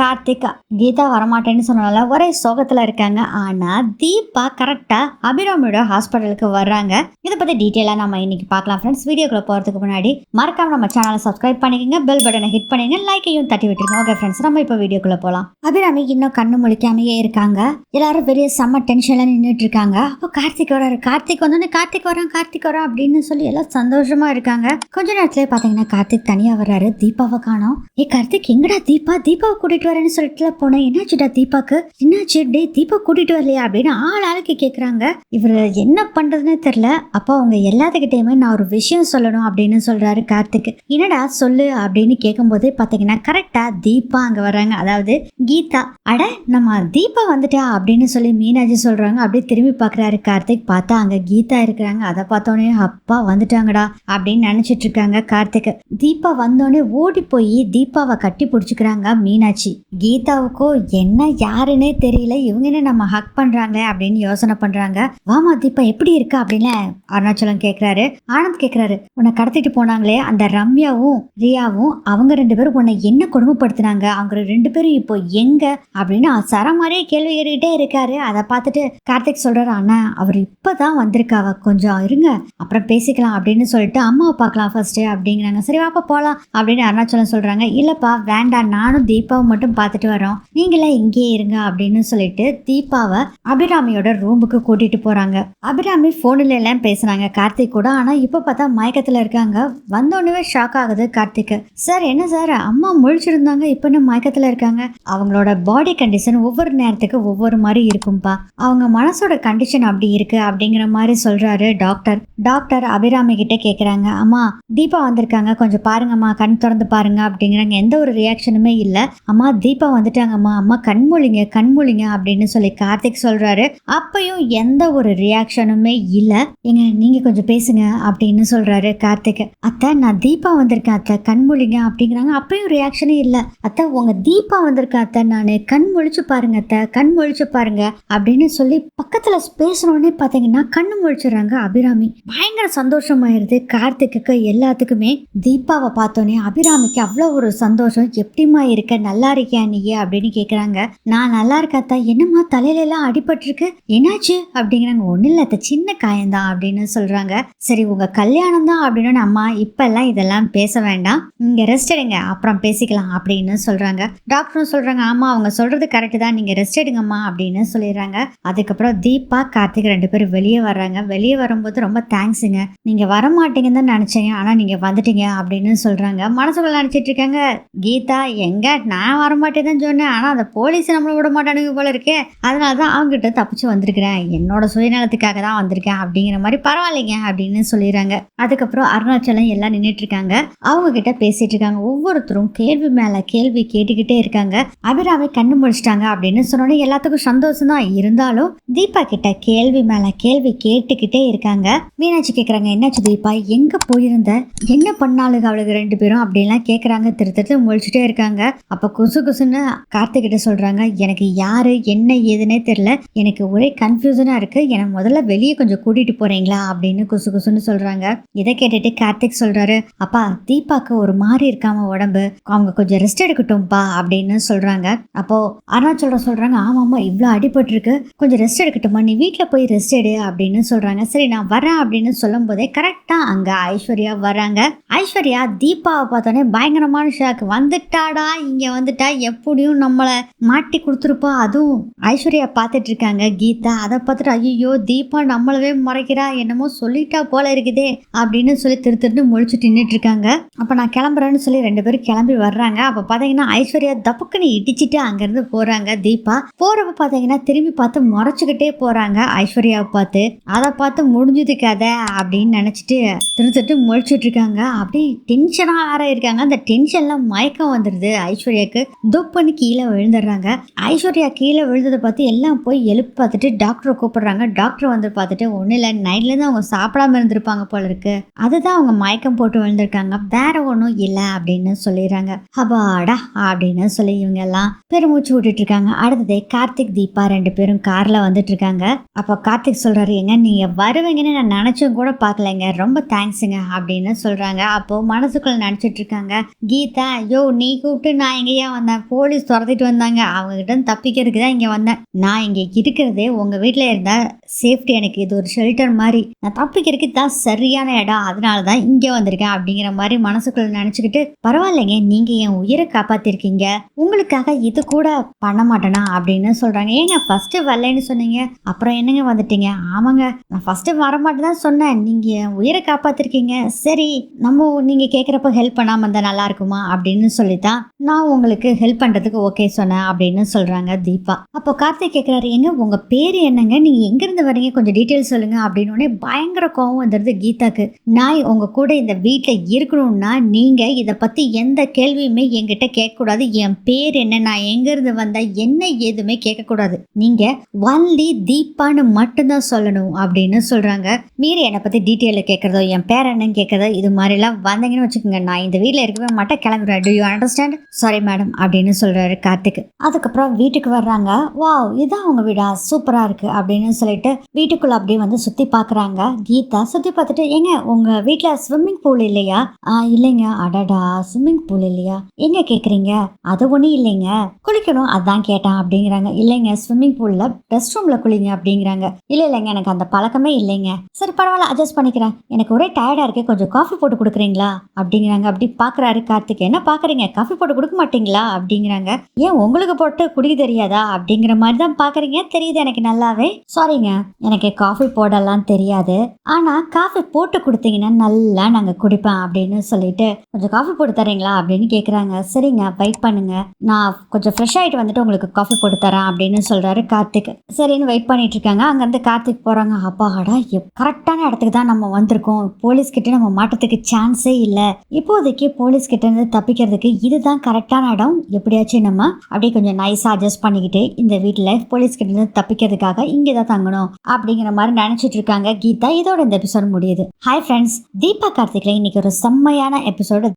கார்த்திக் கீதா வரமாட்டேன்னு சொன்னனால ஒரே சோகத்துல இருக்காங்க. ஆனா தீபா கரெக்டா அபிராமியோட ஹாஸ்பிட்டலுக்கு வர்றாங்க. இதை பத்தி டீட்டெயிலா நம்ம இன்னைக்கு பார்க்கலாம் ஃப்ரெண்ட்ஸ் வீடியோக்குள்ள போறதுக்கு முன்னாடி மறக்காம நம்ம சேனலை சப்ஸ்கிரைப் பண்ணிக்கங்க. பெல் பட்டனை ஹிட் பண்ணிங்க லைக்கையும் தட்டி விட்டுருங்க. ஓகே ஃப்ரெண்ட்ஸ் நம்ம இப்போ வீடியோக்குள்ள போலாம். அபிராமி இன்னும் கண்ணு முழிக்காமையே இருக்காங்க. எல்லாரும் பெரிய செம்ம டென்ஷன்ல நின்றுட்டு இருக்காங்க. அப்போ கார்த்திக் வராரு கார்த்திக் வந்தோடனே கார்த்திக் வரான் கார்த்திக் வரான் அப்படின்னு சொல்லி எல்லாம் சந்தோஷமா இருக்காங்க. கொஞ்ச நேரத்துல பாத்தீங்கன்னா கார்த்திக் தனியா வர்றாரு. தீபாவை காணோம். ஏ கார்த்திக் எங்கடா தீபா? தீபாவை கூட்டிட்டு வரேன்னு சொல்லிட்டு போனேன். என்னாச்சுடா தீபாக்கு? என்னாச்சு? டே தீபா கூட்டிட்டு வரலையா? அப்படின்னு ஆள் ஆளுக்கு கேட்குறாங்க இவர் என்ன பண்றதுன்னே தெரில அப்போ அவங்க எல்லாத்துக்கிட்டையுமே நான் ஒரு விஷயம் சொல்லணும் அப்படின்னு சொல்றாரு கார்த்திக். என்னடா சொல்லு அப்படின்னு கேட்கும்போதே பார்த்தீங்கன்னா கரெக்டாக தீபா அங்கே வராங்க அதாவது கீதா. அட நம்ம தீபா வந்துட்டா அப்படின்னு சொல்லி மீனாட்சி சொல்றாங்க. அப்படியே திரும்பி பார்க்குறாரு கார்த்திக். பார்த்தா அங்கே கீதா இருக்கிறாங்க. அதை பார்த்தோன்னே அப்பா வந்துட்டாங்கடா அப்படின்னு நினைச்சிட்டு இருக்காங்க கார்த்திக். தீபா வந்தோடனே ஓடி போய் தீபாவை கட்டி பிடிச்சிக்கிறாங்க மீனாட்சி. கீதாவுக்கும் என்ன யாருன்னே தெரியல. இவங்க என்ன நம்ம ஹக் பண்ணுறாங்க அப்படின்னு யோசனை பண்றாங்க. வாமா தீபா எப்படி இருக்கு அப்படின்னு அருணாச்சலம் கேக்குறாரு. ஆனந்த் கேக்குறாரு உன்னை கடத்திட்டு போனாங்களே அந்த ரம்யாவும் ரியாவும் அவங்க ரெண்டு பேரும் உன்னை என்ன கொடுமைப்படுத்தினாங்க? அவங்க ரெண்டு பேரும் இப்போ எங்க? அப்படின்னு சரமாரியே கேள்வி கேட்டுக்கிட்டே இருக்காரு. அதை பார்த்துட்டு கார்த்திக் சொல்றாரு அண்ணா அவர் இப்பதான் வந்திருக்காவ கொஞ்சம் இருங்க அப்புறம் பேசிக்கலாம் அப்படின்னு சொல்லிட்டு அம்மாவை பார்க்கலாம் ஃபர்ஸ்ட் அப்படிங்கிறாங்க. சரி வாப்பா போலாம் அப்படின்னு அருணாச்சலம் சொல்றாங்க. இல்லப்பா வேண்டாம் நானும் தீபாவும் மட்டும் பார்த்துட்டு வரோம். நீங்களே இங்கேயே இருங்க அப்படின்னு சொல்லிட்டு தீபாவை அபிராமியோட ரூமுக்கு கூட்டிட்டு போறாங்க. அபிராமி போன்ல எல்லாம் பேசுனாங்க கார்த்திக் கூட. ஆனா இப்ப பார்த்தா மயக்கத்துல இருக்காங்க. வந்தோடனே ஷாக் ஆகுது கார்த்திக் சார் என்ன சார்? அம்மா முழிச்சிருந்தாங்க. இப்ப என்ன மயக்கத்துல இருக்காங்க? அவங்களோட பாடி கண்டிஷன் ஒவ்வொரு நேரத்துக்கு ஒவ்வொரு மாதிரி இருக்கும்பா. அவங்க மனசோட கண்டிஷன் அப்படி இருக்கு அப்படிங்கிற மாதிரி சொல்றாரு டாக்டர் டாக்டர் அபிராமி கிட்ட கேக்குறாங்க. அம்மா தீபா வந்திருக்காங்க. கொஞ்சம் பாருங்கம்மா. கண் திறந்து பாருங்க. அப்படிங்கிறாங்க. எந்த ஒரு ரியாக்ஷனுமே இல்லை. அம்மா தீபா வந்துட்டாங்கம்மா. அம்மா கண்மொழிங்க கண்மொழிங்க அப்படின்னு சொல்லி கார்த்திக் சொல்றாரு. அப்பையும் எந்த ஒரு ரியாக்ஷனுமே இல்லை. எங்க நீங்க கொஞ்சம் பேசுங்க அப்படின்னு சொல்றாரு கார்த்திக். அத்தை நான் தீபா வந்திருக்கேன் அத்தை. கண்மொழிங்க அப்படிங்கிறாங்க. அப்பையும் ரியாக்ஷனே இல்லை. அத்தை உங்க தீபா வந்திருக்கேன் அத்தை? நான் கண் முழிச்சு பாருங்க அத்தை. கண் முழிச்சு பாருங்க அப்படின்னு சொல்லி பக்கத்துல பேசணுன்னே பாத்தீங்கன்னா கண்ணு முழிச்சுறாங்க அபிராமி. பயங்கர சந்தோஷமாயிருது கார்த்திக்கு எல்லாத்துக்குமே தீபாவை பார்த்தோன்னே அபிராமிக்கு அவ்வளோ ஒரு சந்தோஷம். எப்படிம்மா இருக்க? நல்லா இருக்கியா நீ அப்படின்னு கேட்குறாங்க நான் நல்லா இருக்காத்தா என்னம்மா தலையில எல்லாம் அடிபட்டிருக்கு? என்னாச்சு? அப்படிங்கிறாங்க. ஒன்றும் இல்லை சின்ன காயம்தான் அப்படின்னு சொல்றாங்க. சரி உங்க கல்யாணம் தான் அப்படின்னு அம்மா இப்போல்லாம் இதெல்லாம் பேச வேண்டாம். இங்கே ரெஸ்ட் எடுங்க. அப்புறம் பேசிக்கலாம் அப்படின்னு சொல்றாங்க. டாக்டரும் சொல்றாங்க ஆமா அவங்க சொல்றது கரெக்டு தான். நீங்க ரெஸ்ட் எடுங்கம்மா அப்படின்னு சொல்லிடுறாங்க. அதுக்கப்புறம் தீபா கார்த்திக் ரெண்டு பேரும் வெளியே வர்றாங்க. வெளியே வரும்போது ரொம்ப தேங்க்ஸுங்க நீங்க வர மாட்டீங்கன்னு தான் நினைச்சேங்க ஆனா நீங்க வந்துட்டீங்க அப்படின்னு சொல்றாங்க. மனசுக்குள்ள நினைச்சிட்டு இருக்காங்க. கீதா எங்க? நான் வரமாட்டேன்னு தான் சொன்னேன். ஆனா அந்த போலீஸ் நம்மளை விட மாட்டானுங்க போல இருக்கே. அதனால தான் அவங்ககிட்ட தப்பிச்சு வந்திருக்கிறேன். என்னோட சுயநலத்துக்காக தான் வந்திருக்கேன் அப்படிங்கிற மாதிரி பரவாயில்லைங்க அப்படின்னு சொல்லிடுறாங்க. அதுக்கப்புறம் அருணாச்சலம் எல்லாம் நின்றுட்டு இருக்காங்க அவங்க கிட்ட பேசிட்டு இருக்காங்க. ஒவ்வொருத்தரும் கேள்வி மேல கேள்வி கேட்டுக்கிட்டே இருக்காங்க. அபிராமி கண்ணு முடிச்சிட்டாங்க அப்படின்னு சொன்னோட எல்லாத்துக்கும் சந்தோஷம் தான். இருந்தாலும் தீபா கிட்ட கேள்வி மேல கேள்வி கேட்டுக்கிட்டே இருக்காங்க. மீனாட்சி கேக்குறாங்க என்னாச்சு தீபா? எங்க போயிருந்த? என்ன பண்ணாளுங்க அவளுக்கு ரெண்டு பேரும்? அப்படின்லாம் கேட்கறாங்க திரு திரு முழிச்சுட்டே இருக்காங்க. அப்ப குசு குசுன்னு கார்த்திக் கிட்ட சொல்றாங்க. எனக்கு யாரு என்ன ஏதுன்னே தெரியல. எனக்கு ஒரே கன்ஃபியூசனா இருக்கு. என்னை முதல்ல வெளியே கொஞ்சம் கூட்டிட்டு போறீங்களா அப்படின்னு குசு குசுன்னு சொல்றாங்க. இதை கேட்டுட்டு கார்த்திக் சொல்றாரு. அப்பா தீபாக்கு ஒரு மாதிரி இருக்காம உடம்பு? அவங்க கொஞ்சம் ரெஸ்ட் எடுக்கட்டும்பா அப்படின்னு சொல்றாங்க. அப்போ அருணாச்சலம் சொல்றாங்க ஆமாம் இவ்வளோ அடிபட்டிருக்கு. கொஞ்சம் ரெஸ்ட் எடுக்கட்டுமா? நீ வீட்டில் போய் ரெஸ்ட் எடு அப்படின்னு சொல்றாங்க. சரி நான் வரேன் அப்படின்னு சொல்லும் போதே கரெக்டாக அங்கே ஐஸ்வர்யா வராங்க ஐஸ்வர்யா தீபாவை பார்த்தோன்னே பயங்கரமான ஷாக் வந்துட்டாடா இங்கே வந்துட்டா. எப்படியும் நம்மளை மாட்டி கொடுத்துருப்பா. அதுவும் ஐஸ்வர்யா பார்த்துட்டு இருக்காங்க கீதா அதை பார்த்துட்டு ஐயோ தீபா நம்மளவே முறைக்கிறா. என்னமோ சொல்லிட்டா போல இருக்குதே அப்படின்னு சொல்லி திரு திருன்னு முழிச்சுட்டு நின்றுட்டு இருக்காங்க அப்போ நான் கிளம்புறேன்னு சொல்லி ரெண்டு பேரும் கிளம்பி வர்றாங்க. அப்போ பார்த்தீங்கன்னா ஐஸ்வர்யா தப்புக்குன்னு இடிச்சிட்டு அங்கேருந்து போகிறாங்க தீபா போகிறப்ப பார்த்தீங்கன்னா திரும்பி பார்த்து முறைச்சிக்கிட்டே போகிறாங்க ஐஸ்வர்யாவை பார்த்து. அதை பார்த்து முடிஞ்சது கதை அப்படின்னு நினச்சிட்டு திருத்துட்டு முழிச்சிட்டு இருக்காங்க அப்படியே டென்ஷனாக ஆற இருக்காங்க. அந்த டென்ஷன்லாம் மயக்கம் வந்துடுது ஐஸ்வர்யாவுக்கு துப்புன்னு கீழே விழுந்துடுறாங்க. ஐஸ்வர்யா கீழே விழுந்ததை பார்த்து எல்லாம் போய் எழுப்பு பார்த்துட்டு டாக்டரை கூப்பிடுறாங்க. டாக்டர் வந்து பார்த்துட்டு ஒன்றும் இல்லை நைட்லேருந்து அவங்க சாப்பிடாம இருந்திருப்பாங்க போல இருக்கு. அதுதான் அவங்க மயக்கம் போட்டு விழுந்திருக்காங்க. வேற ஒன்றும் இல்லை அப்படின்னு சொல்லிடுறாங்க. அபாடா அப்படின்னு சொல்லி இவங்க எல்லாம் பெருமூச்சு விட்டுட்டு இருக்காங்க. அடுத்ததே கார்த்திக் தீபா ரெண்டு பேரும் கார்ல வந்துட்டு இருக்காங்க. அப்போ கார்த்திக் சொல்றாரு எங்க நீங்க வருவீங்கன்னு நான் நினைச்சும் கூட பார்க்கலைங்க. ரொம்ப தேங்க்ஸுங்க அப்படின்னு சொல்றாங்க. அப்போ மனசுக்குள்ள நினைச்சிட்டு இருக்காங்க. கீதா யோ நீ கூப்பிட்டு நான் எங்கேயா வந்தேன் வந்தேன். போலீஸ் துரத்திட்டு வந்தாங்க. அவங்ககிட்ட தப்பிக்கிறதுக்கு தான் இங்கே வந்தேன். நான் இங்கே இருக்கிறதே உங்கள் வீட்டில் இருந்தால் சேஃப்டி எனக்கு. இது ஒரு ஷெல்டர் மாதிரி. நான் தப்பிக்கிறதுக்கு தான் சரியான இடம். அதனால தான் இங்கே வந்திருக்கேன் அப்படிங்கிற மாதிரி மனசுக்குள்ள நினச்சிக்கிட்டு பரவாயில்லைங்க. நீங்கள் என் உயிரை காப்பாற்றிருக்கீங்க உங்களுக்காக இது கூட பண்ண மாட்டேனா? அப்படின்னு சொல்கிறாங்க ஏங்க ஃபஸ்ட்டு வரலைன்னு சொன்னீங்க. அப்புறம் என்னங்க வந்துட்டீங்க? ஆமாங்க. நான் ஃபஸ்ட்டு வரமாட்டேன் தான் சொன்னேன். நீங்கள் என் உயிரை காப்பாற்றிருக்கீங்க சரி நம்ம நீங்கள் கேட்குறப்ப ஹெல்ப் பண்ணாமல் இருந்தால் நல்லா இருக்குமா? அப்படின்னு சொல்லி தான் நான் உங்களுக்கு ஹெல்ப் பண்ணுறதுக்கு ஓகே சொன்னேன் அப்படின்னு சொல்கிறாங்க தீபா. அப்போ கார்த்திக் கேட்குறாரு எங்க உங்கள் பேர் என்னங்க? நீங்கள் எங்கேருந்து வரீங்க கொஞ்சம் டீட்டெயில் சொல்லுங்கள் அப்படின்னு பயங்கர கோவம் வந்துடுது கீதாக்கு. நான் உங்கள் கூட இந்த வீட்டில் இருக்கணும்னா நீங்கள் இதை பற்றி எந்த கேள்வியுமே என்கிட்ட கேட்கக்கூடாது. என் பேர் என்ன? நான் எங்கேருந்து வந்தால் என்ன எதுவுமே கேட்கக்கூடாது. நீங்கள் ஒன்லி தீபான்னு மட்டும்தான் சொல்லணும் அப்படின்னு சொல்கிறாங்க மீறி என்னை பற்றி டீட்டெயிலில் கேட்குறதோ என் பேர் என்னன்னு கேட்குறதோ இது மாதிரிலாம் வந்தீங்கன்னு வச்சுக்கோங்க. நான் இந்த வீட்டில் இருக்கவே மாட்டேன். கிளம்புறேன் do you understand sorry madam அப்படின்னு சொல்கிறாரு கார்த்திக். அதுக்கப்புறம் வீட்டுக்கு வர்றாங்க. வாவ் இதான் அவங்க வீடா? சூப்பராக இருக்குது அப்படின்னு சொல்லிட்டு வீட்டுக்குள்ளே அப்படியே வந்து சுற்றி பார்க்குறாங்க கீதா சுற்றி பார்த்துட்டு ஏங்க உங்கள் வீட்டில் ஸ்விம்மிங் பூல் இல்லையா? ஆ இல்லைங்க. அடடா ஸ்விம்மிங் பூல் இல்லையா? எங்கே கேட்குறீங்க அது ஒன்றும் இல்லைங்க. குளிக்கணும். அதான் கேட்டேன். அப்படிங்கிறாங்க. இல்லைங்க ஸ்விம்மிங் பூலில் ரெஸ்ட் ரூமில் குளிங்க. அப்படிங்கிறாங்க. இல்லை இல்லைங்க எனக்கு அந்த பழக்கமே இல்லைங்க. சரி பரவாயில்ல அட்ஜஸ்ட் பண்ணிக்கிறேன். எனக்கு ஒரே டயர்டாக இருக்கு. கொஞ்சம் காஃபி போட்டு கொடுக்குறீங்களா? அப்படிங்கிறாங்க. அப்படி பார்க்குறாரு கார்த்திக். என்ன பார்க்குறீங்க காஃபி போட்டு கொடுக்க மாட்டீங்களா? அப்படிங்கிறாங்க. ஏன் உங்களுக்கு போட்டு குடிக்க தெரியாதா? அப்படிங்கிற மாதிரி தான் பார்க்குறீங்க தெரியுது எனக்கு நல்லாவே. சாரிங்க எனக்கு காஃபி போடலாம் தெரியாது. ஆனால் காஃபி போட்டு கொடுத்தீங்கன்னா நல்லா நாங்கள் குடிப்பேன் அப்படின்னு சொல்லிட்டு கொஞ்சம் காஃபி போட்டு தரீங்களா? அப்படின்னு கேட்குறாங்க சரிங்க வெயிட் பண்ணுங்க. நான் கொஞ்சம் ஃப்ரெஷ் ஆகிட்டு வந்துட்டு உங்களுக்கு காஃபி போட்டு தரேன் அப்படின்னு சொல்கிறாரு கார்த்திக். சரின்னு வெயிட் பண்ணிட்டு இருக்காங்க அங்கேருந்து கார்த்திக் போகிறாங்க அப்பாடா கரெக்டான இடத்துக்கு தான் நம்ம வந்திருக்கோம். போலீஸ் கிட்ட நம்ம மாட்டத்துக்கு சான்ஸே இல்லை. இப்போதைக்கு போலீஸ் கிட்ட இருந்து தப்பிக்கிறதுக்கு இதுதான் கரெக்டான இடம். எப்படியாச்சும் நம்ம அப்படியே கொஞ்சம் நைஸாக அட்ஜஸ்ட் பண்ணிக்கிட்டு இந்த வீட்டில் போலீஸ் கிட்ட இருந்து தப்பிக்கிறதுக்காக இங்கே தான் தங்கணும் அப்படிங்கிற மாதிரி நினச்சிட்டு இருக்காங்க கீதா. இதோட இந்த எபிசோட் முடியுது. ஹாய் ஃப்ரெண்ட்ஸ் தீபா கார்த்திக்ல இன்னைக்கு ஒரு செம்மையான எபிசோடு